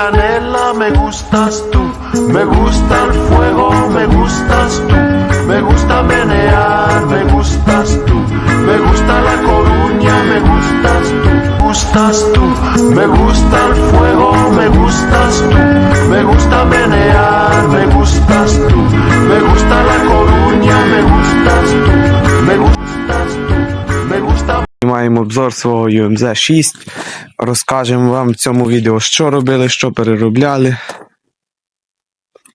canela, me gustas tú. Me gusta el fuego, me gustas tú. Me gusta menear, me gustas tú. Me gusta la coruña, me gustas tú. Gustas tú. Me gusta el fuego, me gustas tú. Me gusta menear, me gustas tú. Me gusta la coruña, me gustas tú. Gusta обзор свого UMZ 6. Розкажемо вам в цьому відео, що робили, що переробляли.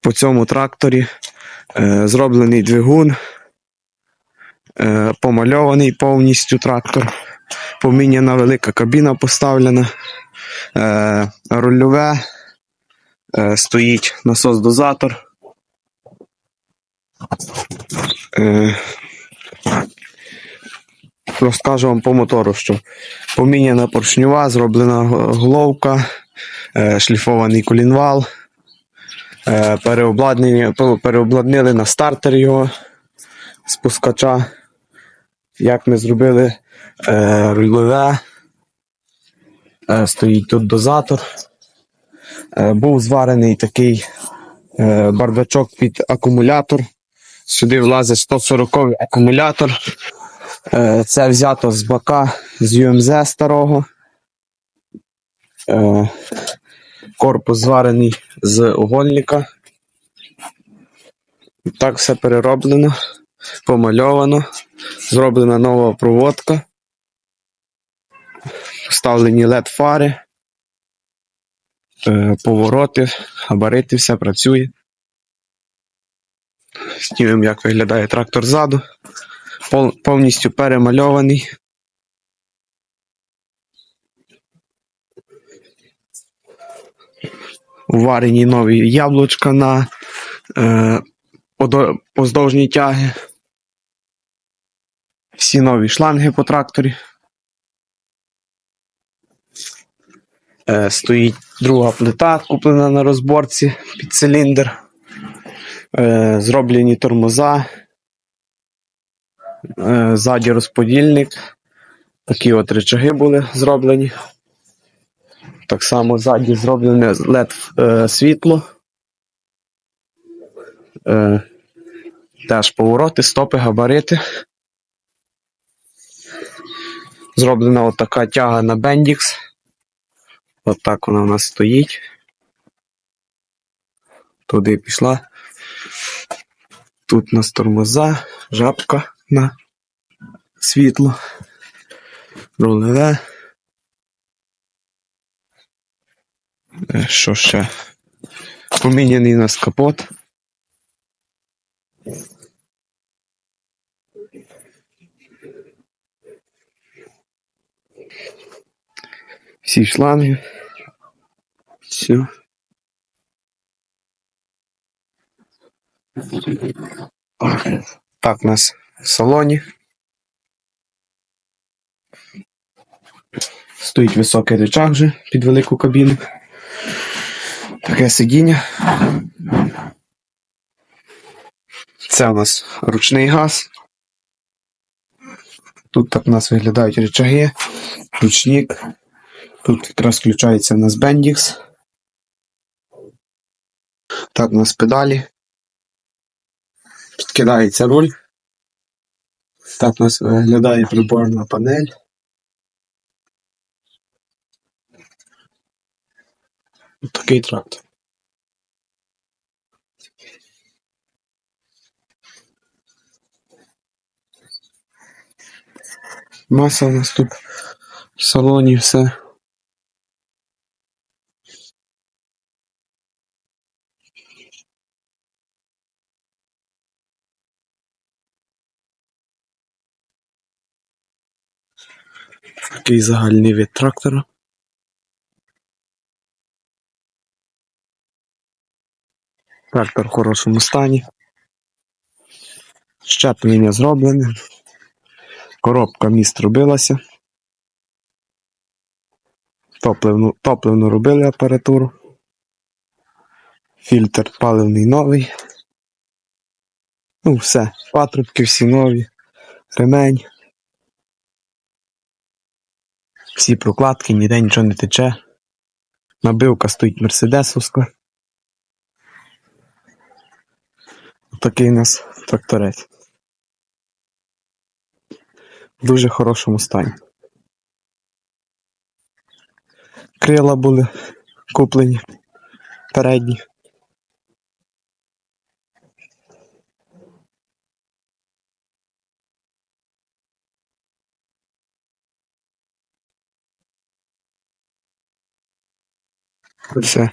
По цьому тракторі е, зроблений двигун, е, помальований повністю трактор, поміняна велика кабіна поставлена, е, рульове, стоїть насос-дозатор. Розкажу вам по мотору, що поміняна поршнюва, зроблена головка, е, шліфований колінвал, е, переобладнили на стартер його спускача. Як ми зробили е, рульове, стоїть тут дозатор. Був зварений такий бардачок під акумулятор. Сюди влазить 140 акумулятор. Е, Це взято з бака з UMZ старого. Е, Корпус зварений з угольника. Так все перероблено, помальовано, зроблена нова проводка. Вставлені LED фари, е, повороти, габарити, все працює. Знімемо, як виглядає трактор ззаду повністю перемальований. Уварені нові яблучка на е, поздовжні тяги. Всі нові шланги по тракторі. Е, стоїть друга плита, куплена на розборці під циліндр. Е, зроблені тормоза. Е, Ззаді розподільник. Такі от речаги були зроблені. Так само ззаді зроблене LED е, світло. Е, теж повороти, стопи, габарити. Зроблена от тяга на Bendix. От так вона у нас стоїть. Туди пішла. Тут у нас тормоза, жабка на світло, рулеве. Е, Що ще? Поміняний у нас капот. Всі шланги. Все. Так, у нас салоні. Стоїть високий рычаг вже під велику кабіну. Таке сидіння. Це у нас ручний газ. Тут так у нас виглядають рычаги, ручник. Тут якраз включається у нас Bendix. Так, у нас педалі. Підкидається руль. Так нас виглядає приборна панель. Такий трактор. Маса у нас тут в салоні все. Такий загальний вид трактора. Трактор в хорошому стані. Щеплення зроблене. Коробка міст робилася. Топливну, топливну робили апаратуру. Фільтр паливний новий. Ну, все. Патрубки всі нові. Ремень. Всі прокладки, ніде нічого не тече. Набивка стоїть Мерседесовська. Такий у нас тракторець. В дуже хорошому стані. Крила були куплені передні. Все.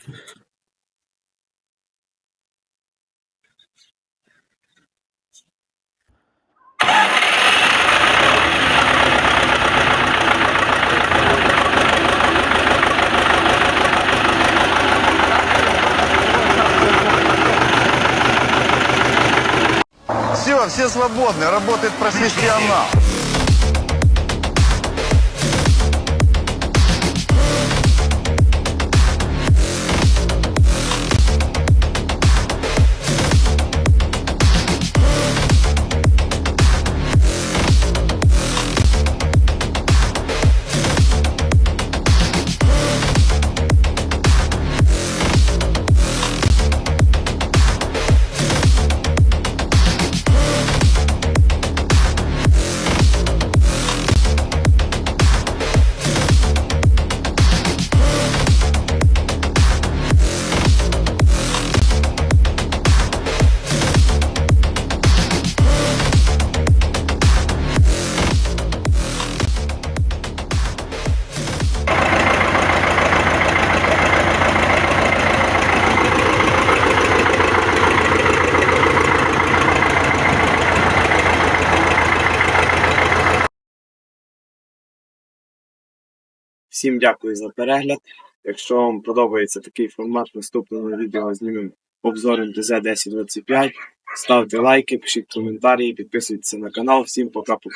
Все, свободны, работает профессионал. Всім дякую за перегляд. Якщо вам подобається такий формат, наступного відео знімемо обзор МТЗ 1025. Ставте лайки, пишіть коментарі, підписуйтесь на канал. Всім пока-пока.